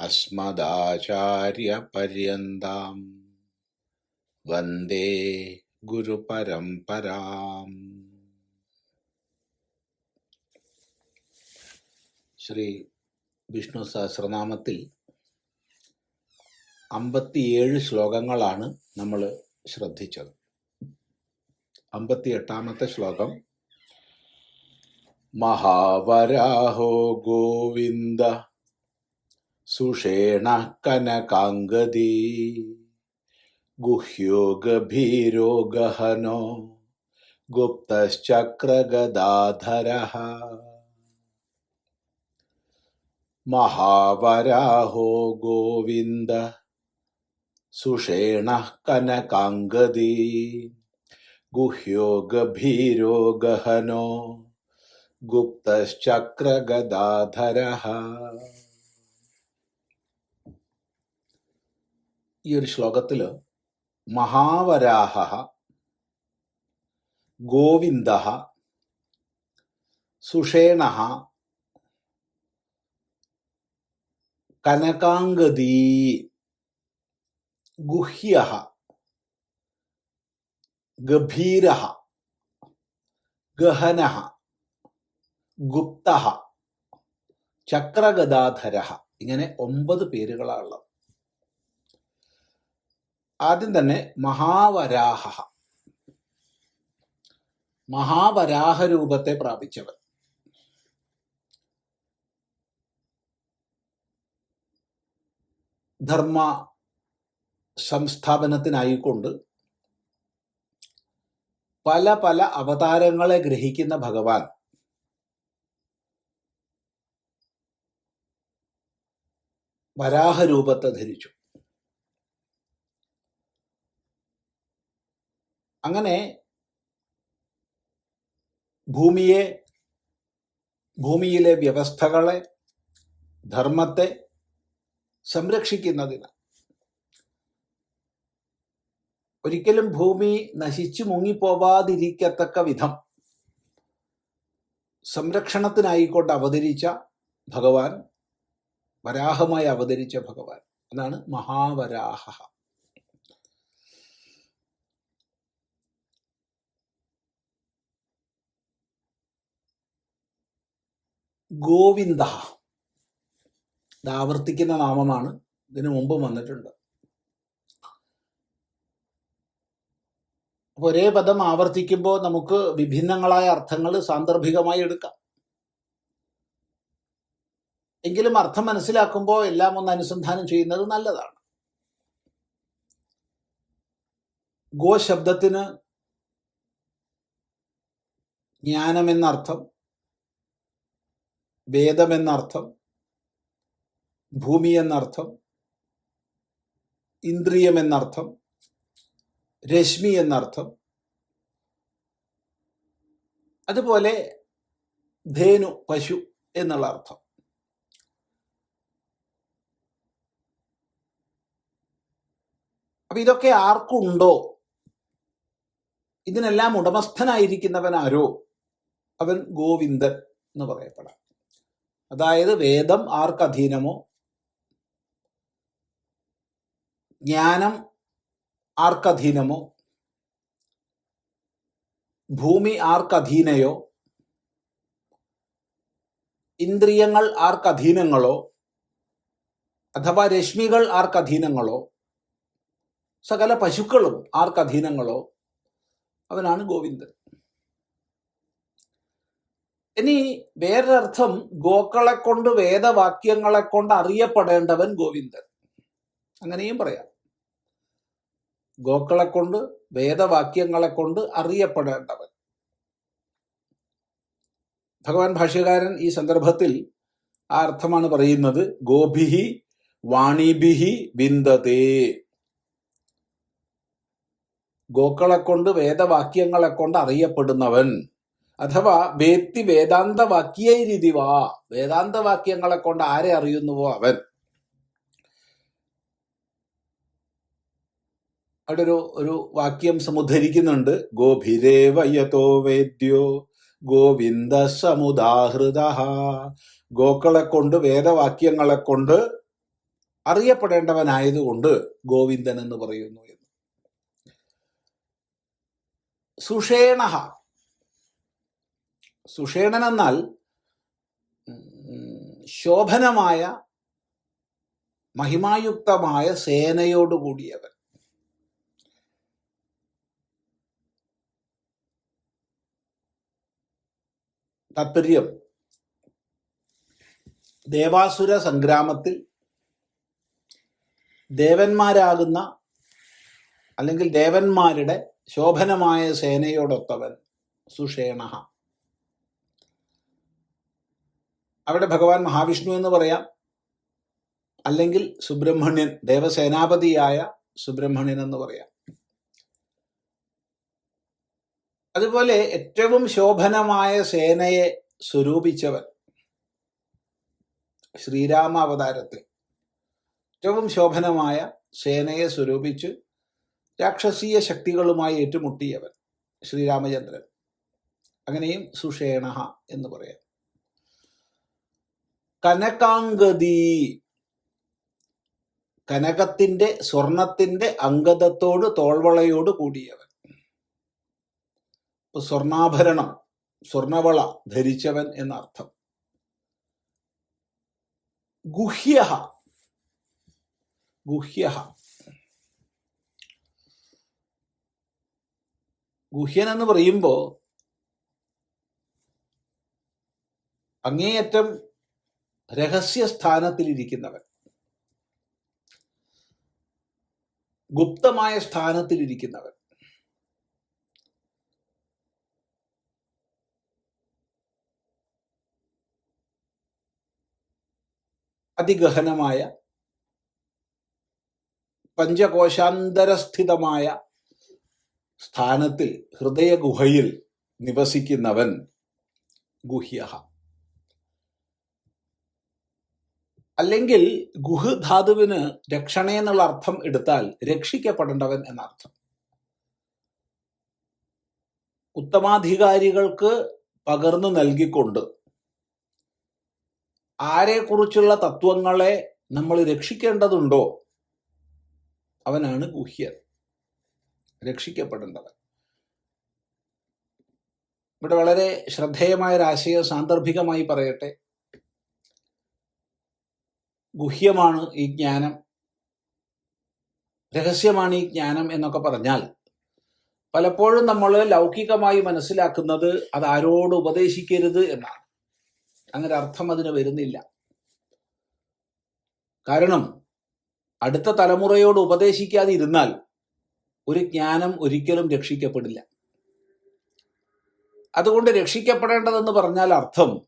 अस्मदाचार्यपर्यन्ताम् वन्दे ഗുരുപരമ്പരാം ശ്രീ വിഷ്ണു സഹസ്രനാമത്തിൽ അമ്പത്തിയേഴ് ശ്ലോകങ്ങളാണ് നമ്മൾ ശ്രദ്ധിച്ചത് അമ്പത്തി എട്ടാമത്തെ ശ്ലോകം മഹാവരാഹോ ഗോവിന്ദ സുഷേണ കനകാംഗതി ഗുഹ്യോ ഗഭീരോ ഗഹനോ ഗുപ്തശ്ചക്രഗദാധരഃ. മഹാവരാഹോ ഗോവിന്ദ സുഷേണ കനകാംഗതി ഗുഹ്യോ ഗഭീരോ ഗഹനോ ഗുപ്തശ്ചക്രഗദാധരഃ. ഈ ഒരു ശ്ലോകത്തിൽ മഹാവരാഹ ഗോവിന്ദ സുഷേണ കനകാംഗദീ ഗുഹ്യ ഗഭീര ഗഹന ഗുപ്ത ചക്രഗദാധര ഇങ്ങനെ ഒമ്പത് പേരുകളാണുള്ളത്. ആദ്യം തന്നെ മഹാവരാഹ. മഹാവരാഹ രൂപത്തെ പ്രാപിച്ചവൻ. ധർമ്മ സംസ്ഥാപനത്തിനായിക്കൊണ്ട് പല പല അവതാരങ്ങളെ ഗ്രഹിക്കുന്ന ഭഗവാൻ വരാഹ രൂപത്തെ ധരിച്ചു. അങ്ങനെ ഭൂമിയെ ഭൂമിയിലെ വ്യവസ്ഥകളെ ധർമ്മത്തെ സംരക്ഷിക്കുന്നതിന്. ഒരിക്കലും ഭൂമി നശിച്ചു മുങ്ങിപ്പോവാതിരിക്കത്തക്ക വിധം സംരക്ഷണത്തിനായിക്കൊണ്ട് അവതരിച്ച ഭഗവാൻ വരാഹമായി അവതരിച്ച ഭഗവാൻ അതാണ് മഹാവരാഹ. ഗോവിന്ദ. ഇത് ആവർത്തിക്കുന്ന നാമമാണ്. ഇതിനു മുമ്പ് വന്നിട്ടുണ്ട്. ഒരേ പദം ആവർത്തിക്കുമ്പോൾ നമുക്ക് വിഭിന്നങ്ങളായ അർത്ഥങ്ങൾ സാന്ദർഭികമായി എടുക്കാം. എങ്കിലും അർത്ഥം മനസ്സിലാക്കുമ്പോൾ എല്ലാം ഒന്ന് അനുസന്ധാനം ചെയ്യുന്നത് നല്ലതാണ്. ഗോ ശബ്ദത്തിന് ജ്ഞാനം എന്നർത്ഥം വേദം എന്നർത്ഥം ഭൂമി എന്നർത്ഥം ഇന്ദ്രിയം എന്നർത്ഥം രശ്മി എന്നർത്ഥം അതുപോലെ ധേനു പശു എന്നുള്ള അർത്ഥം. അപ്പൊ ഇതൊക്കെ ആർക്കുണ്ടോ? ഇതിനെല്ലാം ഉടമസ്ഥനായിരിക്കുന്നവൻ ആരോ? അവൻ ഗോവിന്ദൻ എന്ന് പറയപ്പെടാം. അതായത് വേദം ആർക്കധീനമോ? ജ്ഞാനം ആർക്കധീനമോ? ഭൂമി ആർക്കധീനയോ? ഇന്ദ്രിയങ്ങൾ ആർക്കധീനങ്ങളോ? അഥവാ രശ്മികൾ ആർക്കധീനങ്ങളോ? സകല പശുക്കളും ആർക്കധീനങ്ങളോ? അവനാണ് ഗോവിന്ദൻ. ഇനി വേറൊരർത്ഥം ഗോക്കളെ കൊണ്ട് വേദവാക്യങ്ങളെ കൊണ്ട് അറിയപ്പെടേണ്ടവൻ ഗോവിന്ദൻ. അങ്ങനെയും പറയാം. ഗോക്കളെ കൊണ്ട് വേദവാക്യങ്ങളെ കൊണ്ട് അറിയപ്പെടേണ്ടവൻ. ഭഗവാൻ ഭാഷ്യകാരൻ ഈ സന്ദർഭത്തിൽ ആ അർത്ഥമാണ് പറയുന്നത് ഗോഭിഹി വാണിബിഹി വിന്ദതേ. ഗോക്കളെ കൊണ്ട് വേദവാക്യങ്ങളെ കൊണ്ട് അറിയപ്പെടുന്നവൻ. അഥവാ വേത്തി വേദാന്ത വാക്യൈരിതിവാ വേദാന്ത വാക്യങ്ങളെ കൊണ്ട് ആരെ അറിയുന്നുവോ അവൻ? അവിടെ ഒരു ഒരു വാക്യം സമുദ്ധരിക്കുന്നുണ്ട്. ഗോഭിരേവയതോ വേദ്യോ ഗോവിന്ദ സമുദാഹൃത. ഗോക്കളെ കൊണ്ട് വേദവാക്യങ്ങളെ കൊണ്ട് അറിയപ്പെടേണ്ടവനായതുകൊണ്ട് ഗോവിന്ദൻ എന്ന് പറയുന്നു എന്ന്. സുഷേണ. സുഷേണൻ എന്നാൽ ശോഭനമായ മഹിമായുക്തമായ സേനയോടുകൂടിയവൻ താത്പര്യം. ദേവാസുര സംഗ്രാമത്തിൽ ദേവന്മാരാകുന്ന അല്ലെങ്കിൽ ദേവന്മാരുടെ ശോഭനമായ സേനയോടൊത്തവൻ സുഷേണ. അവിടെ ഭഗവാൻ മഹാവിഷ്ണു എന്ന് പറയാം. അല്ലെങ്കിൽ സുബ്രഹ്മണ്യൻ ദേവസേനാപതിയായ സുബ്രഹ്മണ്യൻ എന്ന് പറയാം. അതുപോലെ ഏറ്റവും ശോഭനമായ സേനയെ സ്വരൂപിച്ചവൻ ശ്രീരാമ അവതാരത്തിൽ ഏറ്റവും ശോഭനമായ സേനയെ സ്വരൂപിച്ച് രാക്ഷസീയ ശക്തികളുമായി ഏറ്റുമുട്ടിയവൻ ശ്രീരാമചന്ദ്രൻ. അങ്ങനെയും സുഷേണ എന്ന് പറയാം. കനകാംഗതി. കനകത്തിന്റെ സ്വർണത്തിന്റെ അംഗതത്തോട് തോൾവളയോട് കൂടിയവൻ. സ്വർണാഭരണം സ്വർണവള ധരിച്ചവൻ എന്നർത്ഥം. ഗുഹ്യ ഗുഹ്യ ഗുഹ്യൻ എന്ന് പറയുമ്പോ അങ്ങേയറ്റം രഹസ്യ സ്ഥാനത്തിലിരിക്കുന്നവൻ ഗുപ്തമായ സ്ഥാനത്തിലിരിക്കുന്നവൻ. അതിഗഹനമായ പഞ്ചകോശാന്തരസ്ഥിതമായ സ്ഥാനത്തിൽ ഹൃദയഗുഹയിൽ നിവസിക്കുന്നവൻ ഗുഹ്യ അല്ലെങ്കിൽ ഗുഹ് ധാതുവിന് രക്ഷണ എന്നുള്ള അർത്ഥം എടുത്താൽ രക്ഷിക്കപ്പെടേണ്ടവൻ എന്നർത്ഥം. ഉത്തമാധികാരികൾക്ക് പകർന്നു നൽകിക്കൊണ്ട് ആരെക്കുറിച്ചുള്ള തത്വങ്ങളെ നമ്മൾ രക്ഷിക്കേണ്ടതുണ്ടോ? അവനാണ് ഗുഹ്യൻ. രക്ഷിക്കപ്പെടേണ്ടവൻ. ഇവിടെ വളരെ ശ്രദ്ധേയമായ ഒരു ആശയം സാന്ദർഭികമായി പറയട്ടെ. ഗുഹ്യമാണ് ഈ ജ്ഞാനം. രഹസ്യമാണ് ഈ ജ്ഞാനം എന്നൊക്കെ പറഞ്ഞാൽ പലപ്പോഴും നമ്മൾ ലൗകികമായി മനസ്സിലാക്കുന്നത് അത് ആരോട് ഉപദേശിക്കരുത് എന്നാണ്. അങ്ങനെ അർത്ഥം അതിന് വരുന്നില്ല. കാരണം അടുത്ത തലമുറയോട് ഉപദേശിക്കാതെ ഇരുന്നാൽ ഒരു ജ്ഞാനം ഒരിക്കലും രക്ഷിക്കപ്പെടില്ല. അതുകൊണ്ട് രക്ഷിക്കപ്പെടേണ്ടതെന്ന് പറഞ്ഞാൽ അർത്ഥം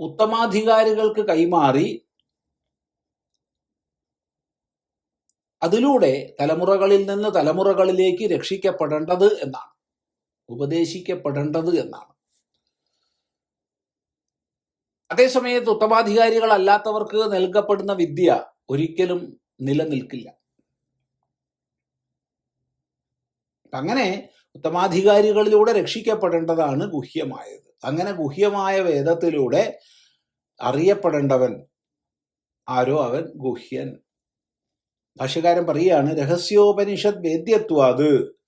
ഉത്തമാധികാരികൾക്ക് കൈമാറി അതിലൂടെ തലമുറകളിൽ നിന്ന് തലമുറകളിലേക്ക് രക്ഷിക്കപ്പെടേണ്ടത് എന്നാണ്. ഉപദേശിക്കപ്പെടേണ്ടത് എന്നാണ്. അതേസമയത്ത് ഉത്തമാധികാരികളല്ലാത്തവർക്ക് നൽകപ്പെടുന്ന വിദ്യ ഒരിക്കലും നിലനിൽക്കില്ല. അങ്ങനെ ഉത്തമാധികാരികളിലൂടെ രക്ഷിക്കപ്പെടേണ്ടതാണ് ഗുഹ്യമായത്. അങ്ങനെ ഗുഹ്യമായ വേദത്തിലൂടെ അറിയപ്പെടേണ്ടവൻ ആരോ? അവൻ ഗുഹ്യൻ. ഭാഷ്യകാരൻ പറയുകയാണ് രഹസ്യോപനിഷത് വേദ്യത്വാത്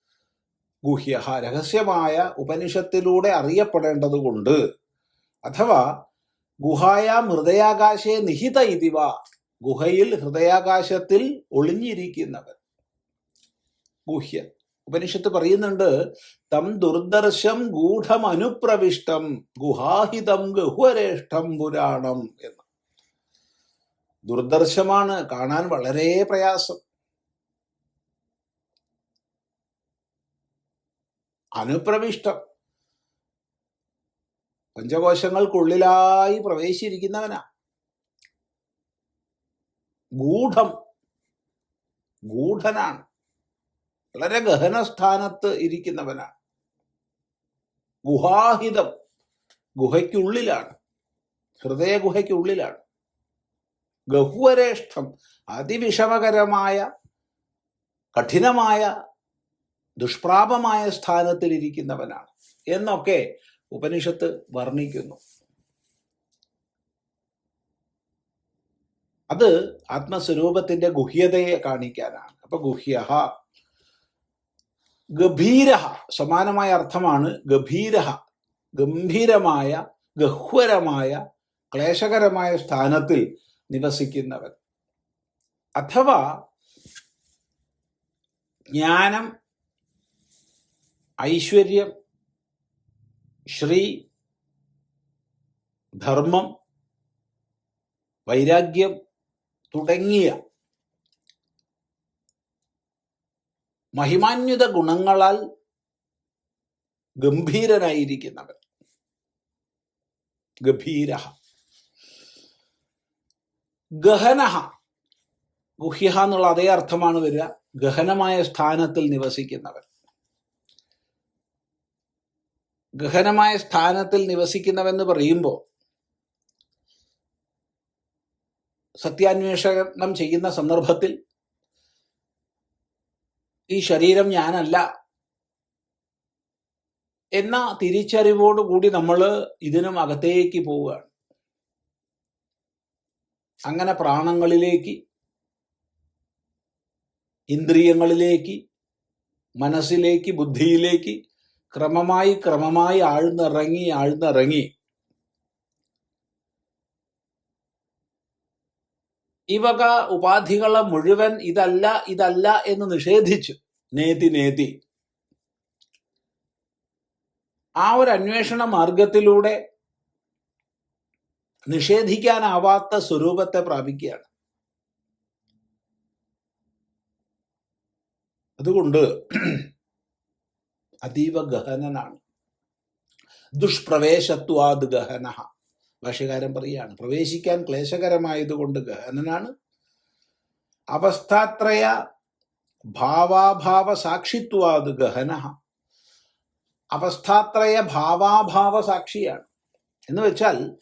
ഗുഹ്യ രഹസ്യമായ ഉപനിഷത്തിലൂടെ അറിയപ്പെടേണ്ടതുകൊണ്ട്. അഥവാ ഗുഹായാം ഹൃദയാകാശേ നിഹിത ഇതിവ ഗുഹയിൽ ഹൃദയാകാശത്തിൽ ഒളിഞ്ഞിരിക്കുന്നവൻ. ഗുഹ്യൻ ഉപനിഷത്ത് പറയുന്നുണ്ട് തം ദുർദർശം ഗൂഢം അനുപ്രവിഷ്ടം ഗുഹാഹിതം ഗഹുവരേഷ്ടം പുരാണം എന്ന്. ദുർദർശമാണ്. കാണാൻ വളരെ പ്രയാസം. അനുപ്രവിഷ്ടം. പഞ്ചകോശങ്ങൾക്കുള്ളിലായി പ്രവേശിച്ചിരിക്കുന്നവനാ. ഗൂഢം. ഗൂഢനാണ്. വളരെ ഗഹനസ്ഥാനത്ത് ഇരിക്കുന്നവനാണ് ഗുഹാഹിതം. ഗുഹയ്ക്കുള്ളിലാണ്. ഹൃദയ ഗുഹയ്ക്കുള്ളിലാണ് ഗഹ്വരേഷ്ഠം അതിവിഷമകരമായ കഠിനമായ ദുഷ്പ്രാപമായ സ്ഥാനത്തിൽ ഇരിക്കുന്നവനാണ് എന്നൊക്കെ ഉപനിഷത്ത് വർണിക്കുന്നു. അത് ആത്മസ്വരൂപത്തിന്റെ ഗുഹ്യതയെ കാണിക്കാനാണ്. അപ്പൊ ഗുഹ്യ ഗഭീര സമാനമായ അർത്ഥമാണ് ഗഭീര ഗംഭീരമായ ഗഹ്വരമായ ക്ലേശകരമായ സ്ഥാനത്തിൽ നിവസിക്കുന്നവൻ. അഥവാ ജ്ഞാനം ഐശ്വര്യം ശ്രീ ധർമ്മം വൈരാഗ്യം തുടങ്ങിയ മഹിമാന്വിത ഗുണങ്ങളാൽ ഗംഭീരനായിരിക്കുന്നവൻ. ഗഭീര ഗഹനഹ. ഗുഹ്യ എന്നുള്ള അതേ അർത്ഥമാണ് വരിക. ഗഹനമായ സ്ഥാനത്തിൽ നിവസിക്കുന്നവൻ. ഗഹനമായ സ്ഥാനത്തിൽ നിവസിക്കുന്നവെന്ന് പറയുമ്പോൾ സത്യാന്വേഷണം ചെയ്യുന്ന സന്ദർഭത്തിൽ ഈ ശരീരം ഞാനല്ല എന്ന തിരിച്ചറിവോടുകൂടി നമ്മൾ ഇതിനും അകത്തേക്ക് പോവുകയാണ്. അങ്ങനെ പ്രാണങ്ങളിലേക്ക് ഇന്ദ്രിയങ്ങളിലേക്ക് മനസ്സിലേക്ക് ബുദ്ധിയിലേക്ക് ക്രമമായി ക്രമമായി ആഴ്ന്നിറങ്ങി ആഴ്ന്നിറങ്ങി. ഈ വക ഉപാധികളെ മുഴുവൻ ഇതല്ല ഇതല്ല എന്ന് നിഷേധിച്ചു. നേതി നേതി. ആ ഒരു അന്വേഷണ മാർഗത്തിലൂടെ നിഷേധിക്കാനാവാത്ത സ്വരൂപത്തെ പ്രാപിക്കുകയാണ്. അതുകൊണ്ട് അതീവ ഗഹനനാണ്. ദുഷ്പ്രവേശത്വാദ് ഗഹന ഭാഷകാരൻ പറയുകയാണ് പ്രവേശിക്കാൻ ക്ലേശകരമായതുകൊണ്ട് ഗഹനനാണ്. അവസ്ഥാത്രയ ഭാവാഭാവ സാക്ഷിത്വാദ് ഗഹന അവസ്ഥാത്രയ ഭാവാഭാവ സാക്ഷിയാണ്. എന്ന് വെച്ചാൽ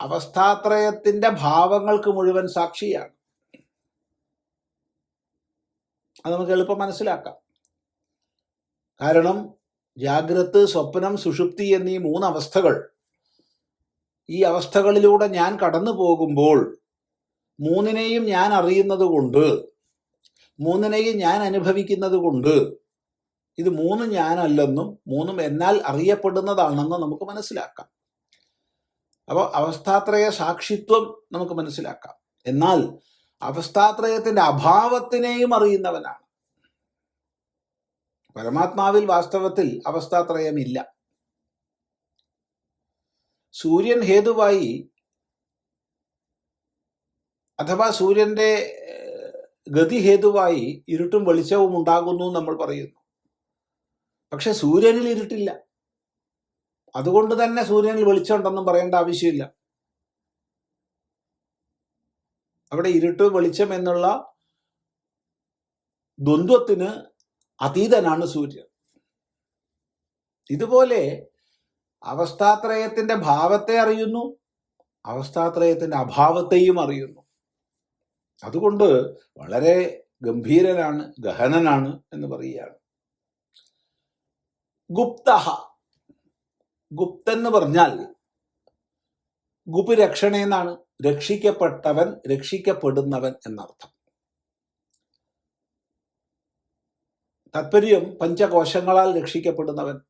അവസ്ഥാത്രയത്തിന്റെ ഭാവങ്ങൾക്ക് മുഴുവൻ സാക്ഷിയാണ്. അത് നമുക്ക് എളുപ്പം മനസ്സിലാക്കാം. കാരണം ജാഗ്രത് സ്വപ്നം സുഷുപ്തി എന്നീ മൂന്ന് അവസ്ഥകൾ ഈ അവസ്ഥകളിലൂടെ ഞാൻ കടന്നു പോകുമ്പോൾ മൂന്നിനെയും ഞാൻ അറിയുന്നത് കൊണ്ട് മൂന്നിനെയും ഞാൻ അനുഭവിക്കുന്നത് കൊണ്ട് ഇത് മൂന്നും ഞാനല്ലെന്നും മൂന്നും എന്നാൽ അറിയപ്പെടുന്നതാണെന്നും നമുക്ക് മനസ്സിലാക്കാം. അപ്പോൾ അവസ്ഥാത്രയ സാക്ഷിത്വം നമുക്ക് മനസ്സിലാക്കാം. എന്നാൽ അവസ്ഥാത്രയത്തിന്റെ അഭാവത്തിനെയും അറിയുന്നവനാണ്. പരമാത്മാവിൽ വാസ്തവത്തിൽ അവസ്ഥാത്രയമില്ല. സൂര്യൻ ഹേതുവായി അഥവാ സൂര്യന്റെ ഗതി ഹേതുവായി ഇരുട്ടും വെളിച്ചവും ഉണ്ടാകുന്നു നമ്മൾ പറയുന്നു. പക്ഷെ സൂര്യനിൽ ഇരുട്ടില്ല. അതുകൊണ്ട് തന്നെ സൂര്യനിൽ വെളിച്ചമുണ്ടെന്നും പറയേണ്ട ആവശ്യമില്ല. അവിടെ ഇരുട്ട് വെളിച്ചം എന്നുള്ള ദ്വന്ദ്വത്തിന് അതീതനാണ് സൂര്യൻ. ഇതുപോലെ അവസ്ഥാത്രയത്തിന്റെ ഭാവത്തെ അറിയുന്നു അവസ്ഥാത്രയത്തിന്റെ അഭാവത്തെയും അറിയുന്നു. അതുകൊണ്ട് വളരെ ഗംഭീരനാണ് ഗഹനനാണ് എന്ന് പറയുകയാണ്. ഗുപ്തഹ ഗുപ്തെന്ന് പറഞ്ഞാൽ ഗുപുരക്ഷണ എന്നാണ് രക്ഷിക്കപ്പെട്ടവൻ രക്ഷിക്കപ്പെടുന്നവൻ എന്നർത്ഥം. താത്പര്യം പഞ്ചകോശങ്ങളാൽ രക്ഷിക്കപ്പെടുന്നവൻ.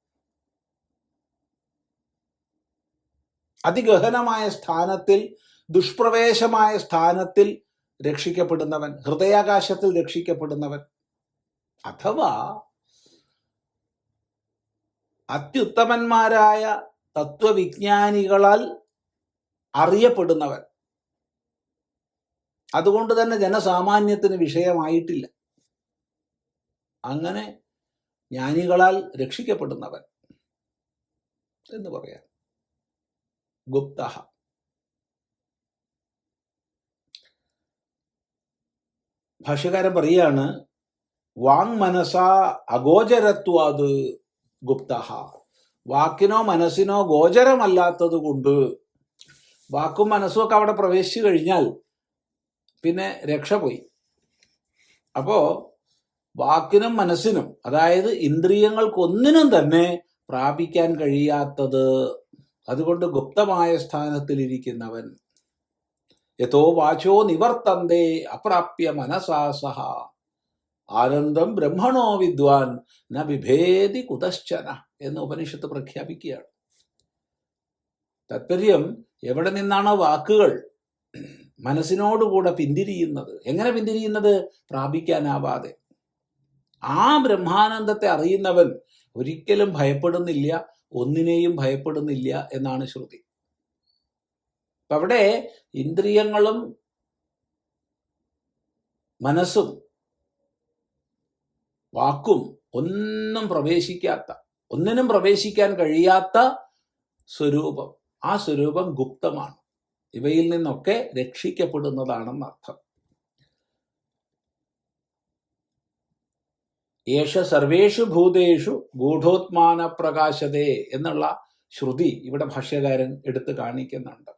അതിഗഹനമായ സ്ഥാനത്തിൽ ദുഷ്പ്രവേശമായ സ്ഥാനത്തിൽ രക്ഷിക്കപ്പെടുന്നവൻ ഹൃദയാകാശത്തിൽ രക്ഷിക്കപ്പെടുന്നവൻ. അഥവാ അത്യുത്തമന്മാരായ തത്വവിജ്ഞാനികളാൽ അറിയപ്പെടുന്നവൻ. അതുകൊണ്ട് തന്നെ ജനസാമാന്യത്തിന് വിഷയമായിട്ടില്ല. അങ്ങനെ ജ്ഞാനികളാൽ രക്ഷിക്കപ്പെടുന്നവൻ എന്ന് പറയാം. ഗുപ്ത. ഭാഷ്യകാരൻ പറയാണ് വാങ് മനസ അഗോചരത്വാത് ഗുപ്ത വാക്കിനോ മനസ്സിനോ ഗോചരമല്ലാത്തത് കൊണ്ട് വാക്കും മനസ്സും ഒക്കെ അവിടെ പ്രവേശിച്ചു കഴിഞ്ഞാൽ പിന്നെ രക്ഷ പോയി. അപ്പോ വാക്കിനും മനസ്സിനും അതായത് ഇന്ദ്രിയങ്ങൾക്കൊന്നിനും തന്നെ പ്രാപിക്കാൻ കഴിയാത്തത് അതുകൊണ്ട് ഗുപ്തമായ സ്ഥാനത്തിലിരിക്കുന്നവൻ. യഥോ വാചോ നിവർത്തന്തേ അപ്രാപ്യ മനസാ സഹ ആനന്ദം ബ്രഹ്മണോ വിദ്വാൻ ന വിഭേദി കുതശ്ചന എന്ന് ഉപനിഷത്ത് പ്രഖ്യാപിക്കുകയാണ്. താത്പര്യം എവിടെ നിന്നാണ് വാക്കുകൾ മനസ്സിനോടുകൂടെ പിന്തിരിയുന്നത്? എങ്ങനെ പിന്തിരിയുന്നത്? പ്രാപിക്കാനാവാതെ. ആ ബ്രഹ്മാനന്ദത്തെ അറിയുന്നവൻ ഒരിക്കലും ഭയപ്പെടുന്നില്ല ഒന്നിനെയും ഭയപ്പെടുന്നില്ല എന്നാണ് ശ്രുതി. അപ്പൊ അവിടെ ഇന്ദ്രിയങ്ങളും മനസ്സും വാക്കും ഒന്നും പ്രവേശിക്കാത്ത ഒന്നിനും പ്രവേശിക്കാൻ കഴിയാത്ത സ്വരൂപം. ആ സ്വരൂപം ഗുപ്തമാണ്. ഇവയിൽ നിന്നൊക്കെ രക്ഷിക്കപ്പെടുന്നതാണെന്ന് അർത്ഥം. യേശ സർവേഷു ഭൂതേഷു ഗൂഢോത്മാന പ്രകാശതേ എന്നുള്ള ശ്രുതി ഇവിടെ ഭാഷ്യകാരൻ എടുത്തു കാണിക്കുന്നുണ്ട്.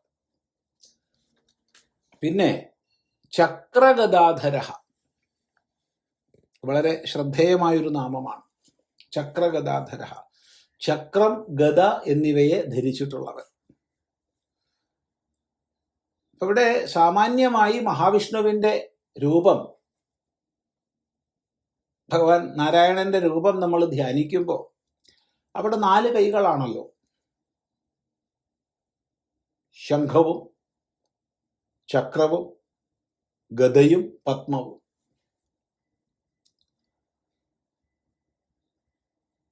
പിന്നെ ചക്രഗദാധര വളരെ ശ്രദ്ധേയമായൊരു നാമമാണ്. ചക്രഗദാധര. ചക്രം ഗത എന്നിവയെ ധരിച്ചിട്ടുള്ളവൻ. ഇവിടെ സാമാന്യമായി മഹാവിഷ്ണുവിന്റെ രൂപം ഭഗവാൻ നാരായണന്റെ രൂപം നമ്മൾ ധ്യാനിക്കുമ്പോൾ അവിടെ നാല് കൈകളാണല്ലോ. ശംഖവും ചക്രവും ഗതയും പത്മവും.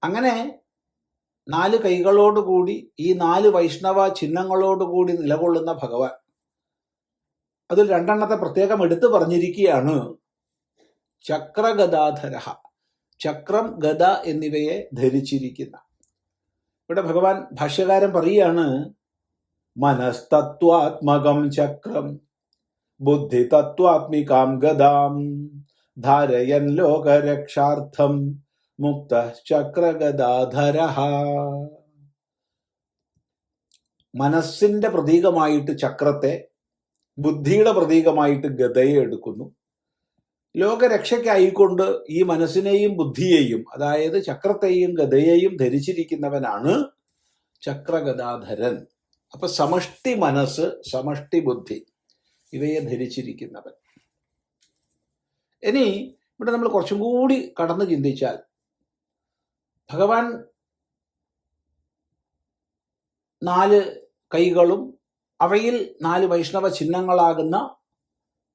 അങ്ങനെ നാല് കൈകളോടുകൂടി ഈ നാല് വൈഷ്ണവ ചിഹ്നങ്ങളോടുകൂടി നിലകൊള്ളുന്ന ഭഗവാൻ. അതിൽ രണ്ടെണ്ണത്തെ പ്രത്യേകം എടുത്തു പറഞ്ഞിരിക്കുകയാണ്. ചക്രഗദാധര ചക്രം ഗദ എന്നിവയെ ധരിച്ചിരിക്കുന്ന. ഇവിടെ ഭഗവാൻ ഭാഷ്യകാരൻ പറയുകയാണ് മനസ്തത്വാത്മകം ചക്രം ബുദ്ധി തത്വാത്മികാം ഗദാം ധാരയൻ ലോകരക്ഷാർത്ഥം മുക്ത ചക്രഗദാധര മനസ്സിന്റെ പ്രതീകമായിട്ട് ചക്രത്തെ ബുദ്ധിയുടെ പ്രതീകമായിട്ട് ഗതയെ എടുക്കുന്നു. ലോകരക്ഷയ്ക്കായിക്കൊണ്ട് ഈ മനസ്സിനെയും ബുദ്ധിയെയും അതായത് ചക്രത്തെയും ഗതയെയും ധരിച്ചിരിക്കുന്നവനാണ് ചക്രഗദാധരൻ. അപ്പൊ സമഷ്ടി മനസ്സ് സമഷ്ടി ബുദ്ധി ഇവയെ ധരിച്ചിരിക്കുന്നവൻ. ഇനി ഇവിടെ നമ്മൾ കുറച്ചും കൂടി കടന്നു ചിന്തിച്ചാൽ ഭഗവാൻ നാല് കൈകളും അവയിൽ നാല് വൈഷ്ണവ ചിഹ്നങ്ങളാകുന്ന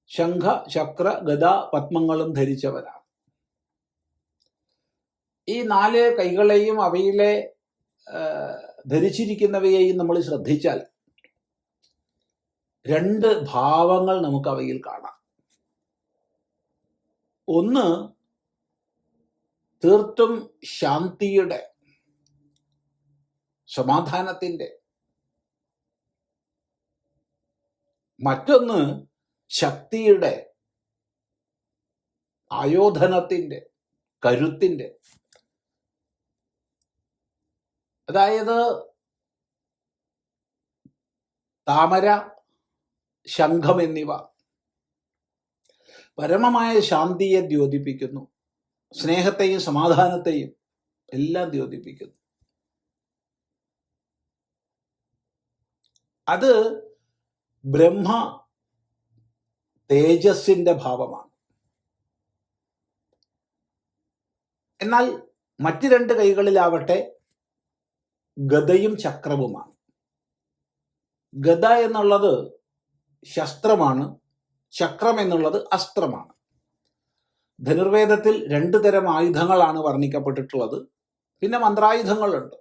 ശംഖ ചക്ര ഗദ പത്മങ്ങളും ധരിച്ചവരാണ്. ഈ നാല് കൈകളെയും അവയിലെ ധരിച്ചിരിക്കുന്നവയെയും നമ്മൾ ശ്രദ്ധിച്ചാൽ രണ്ട് ഭാവങ്ങൾ നമുക്ക് അവയിൽ കാണാം. ഒന്ന് തീർത്തും ശാന്തിയുടെ സമാധാനത്തിന്റെ. മറ്റൊന്ന് ശക്തിയുടെ ആയോധനത്തിന്റെ കരുത്തിന്റെ. അതായത് താമര ശംഖം എന്നിവ പരമമായ ശാന്തിയെ ദ്യോതിപ്പിക്കുന്നു. സ്നേഹത്തെയും സമാധാനത്തെയും എല്ലാം ദ്യോതിപ്പിക്കുന്നു. അത് ബ്രഹ്മ തേജസ്സിന്റെ ഭാവമാണ്. എന്നാൽ മറ്റു രണ്ട് കൈകളിലാവട്ടെ ഗതയും ചക്രവുമാണ്. ഗത എന്നുള്ളത് ശസ്ത്രമാണ് ചക്രം എന്നുള്ളത് അസ്ത്രമാണ്. ധനുർവേദത്തിൽ രണ്ടു തരം ആയുധങ്ങളാണ് വർണിക്കപ്പെട്ടിട്ടുള്ളത്. പിന്നെ മന്ത്രായുധങ്ങളുണ്ട്.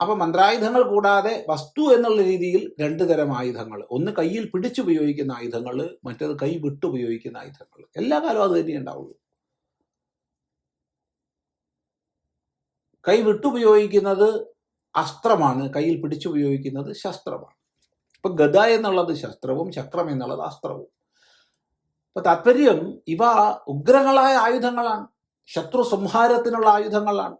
അപ്പൊ മന്ത്രായുധങ്ങൾ കൂടാതെ വസ്തു എന്നുള്ള രീതിയിൽ രണ്ടു തരം ആയുധങ്ങൾ. ഒന്ന് കയ്യിൽ പിടിച്ചുപയോഗിക്കുന്ന ആയുധങ്ങൾ മറ്റേത് കൈ വിട്ടുപയോഗിക്കുന്ന ആയുധങ്ങൾ. എല്ലാ കാലവും അത് തന്നെ ഉണ്ടാവുള്ളൂ. കൈ വിട്ടുപയോഗിക്കുന്നത് അസ്ത്രമാണ് കയ്യിൽ പിടിച്ചുപയോഗിക്കുന്നത് ശസ്ത്രമാണ്. ഇപ്പൊ ഗദ എന്നുള്ളത് ശസ്ത്രവും ചക്രം എന്നുള്ളത് അസ്ത്രവും. അപ്പൊ താല്പര്യം ഇവ ഉഗ്രങ്ങളായ ആയുധങ്ങളാണ്. ശത്രു സംഹാരത്തിനുള്ള ആയുധങ്ങളാണ്.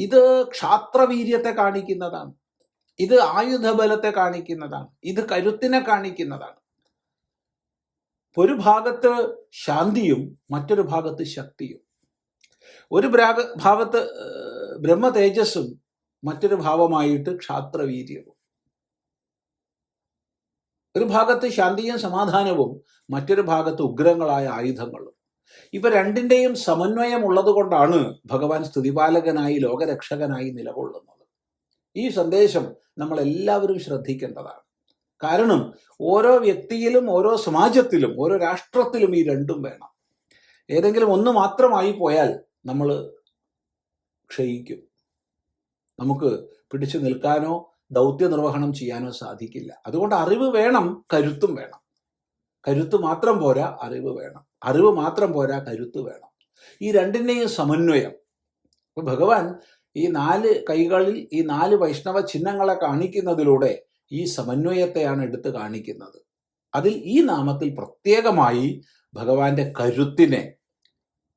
ഇത് ക്ഷാത്രവീര്യത്തെ കാണിക്കുന്നതാണ്. ഇത് ആയുധബലത്തെ കാണിക്കുന്നതാണ്. ഇത് കരുത്തിനെ കാണിക്കുന്നതാണ്. ഒരു ഭാഗത്ത് ശാന്തിയും മറ്റൊരു ഭാഗത്ത് ശക്തിയും. ഒരു ഭാഗത്ത് ബ്രഹ്മ തേജസ്സും മറ്റൊരു ഭാവമായിട്ട് ക്ഷാത്രവീര്യവും. ഒരു ഭാഗത്ത് ശാന്തിയും സമാധാനവും മറ്റൊരു ഭാഗത്ത് ഉഗ്രങ്ങളായ ആയുധങ്ങളും. ഇവ രണ്ടിന്റെയും സമന്വയം ഉള്ളത് കൊണ്ടാണ് ഭഗവാൻ സ്തുതിപാലകനായി ലോകരക്ഷകനായി നിലകൊള്ളുന്നത്. ഈ സന്ദേശം നമ്മൾ എല്ലാവരും ശ്രദ്ധിക്കേണ്ടതാണ്. കാരണം ഓരോ വ്യക്തിയിലും ഓരോ സമാജത്തിലും ഓരോ രാഷ്ട്രത്തിലും ഈ രണ്ടും വേണം. ഏതെങ്കിലും ഒന്ന് മാത്രമായി പോയാൽ നമ്മൾ ക്ഷയിക്കും. നമുക്ക് പിടിച്ചു നിൽക്കാനോ ദൗത്യ നിർവഹണം ചെയ്യാനോ സാധിക്കില്ല. അതുകൊണ്ട് അറിവ് വേണം കരുത്തും വേണം. കരുത്ത് മാത്രം പോരാ അറിവ് വേണം. അറിവ് മാത്രം പോരാ കരുത്ത് വേണം. ഈ രണ്ടിന്റെയും സമന്വയം. ഭഗവാൻ ഈ നാല് കൈകളിൽ ഈ നാല് വൈഷ്ണവ ചിഹ്നങ്ങളെ കാണിക്കുന്നതിലൂടെ ഈ സമന്വയത്തെയാണ് എടുത്ത് കാണിക്കുന്നത്. അതിൽ ഈ നാമത്തിൽ പ്രത്യേകമായി ഭഗവാന്റെ കരുത്തിനെ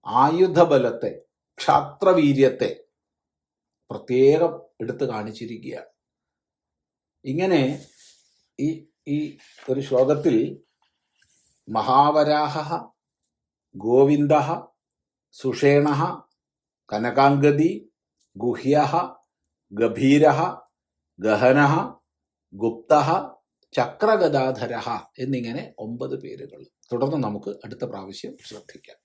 ആയുധബലത്തെ ക്ഷാത്രവീര്യത്തെ പ്രത്യേകം എടുത്തു കാണിച്ചിരിക്കുകയാണ്. ഇങ്ങനെ ഈ ഈ ഒരു ശ്ലോകത്തിൽ മഹാവരാഹ ഗോവിന്ദ സുഷേണ കനകാംഗതി ഗുഹ്യ ഗഭീര ഗഹന ഗുപ്ത ചക്രഗദാധര എന്നിങ്ങനെ ഒമ്പത് പേരുകൾ. തുടർന്ന് നമുക്ക് അടുത്ത പ്രാവശ്യം ശ്രദ്ധിക്കാം.